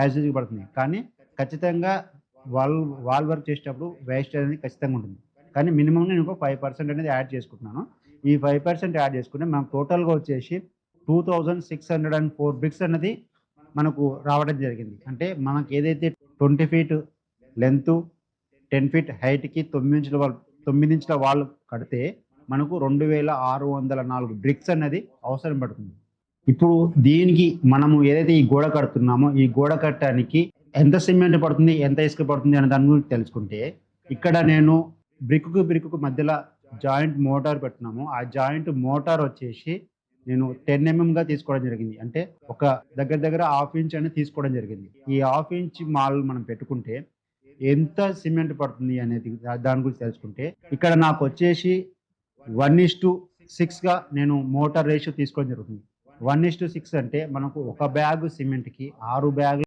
As use పడుతుంది. కానీ ఖచ్చితంగా వాల్ వాల్ వర్క్ చేసేటప్పుడు వేస్ట్ అనేది ఖచ్చితంగా ఉంటుంది. కానీ మినిమం నేను ఒక ఫైవ్ పర్సెంట్ అనేది యాడ్ చేసుకుంటున్నాను. ఈ ఫైవ్ పర్సెంట్ యాడ్ చేసుకుంటే మనకు టోటల్గా వచ్చేసి two thousand six hundred and four bricks అనేది మనకు రావడం జరిగింది. అంటే మనకి ఏదైతే twenty feet length ten feet హైట్కి తొమ్మిది ఇంచుల వాళ్ళు తొమ్మిది ఇంచుల వాళ్ళు కడితే మనకు రెండు వేల ఆరు వందల నాలుగు బ్రిక్స్ అనేది అవసరం పడుతుంది. ఇప్పుడు దీనికి మనము ఏదైతే ఈ గోడ కడుతున్నామో ఈ గోడ కట్టడానికి ఎంత సిమెంట్ పడుతుంది ఎంత ఇసుక పడుతుంది అనే దాని గురించి తెలుసుకుంటే ఇక్కడ నేను బ్రిక్కు బ్రిక్కు మధ్యలో జాయింట్ మోటార్ పెట్టున్నాము ఆ జాయింట్ మోటార్ వచ్చేసి నేను టెన్ ఎంఎంగా తీసుకోవడం జరిగింది. అంటే ఒక దగ్గర దగ్గర హాఫ్ ఇంచ్ అనేది తీసుకోవడం జరిగింది. ఈ హాఫ్ ఇంచ్ మాల్ మనం పెట్టుకుంటే ఎంత సిమెంట్ పడుతుంది అనేది దాని గురించి తెలుసుకుంటే ఇక్కడ నాకు వచ్చేసి వన్ ఇస్ టు సిక్స్గా నేను మోటార్ రేషియో తీసుకోవడం జరుగుతుంది. వన్ ఇస్ టు సిక్స్ అంటే మనకు ఒక బ్యాగ్ సిమెంట్కి ఆరు బ్యాగ్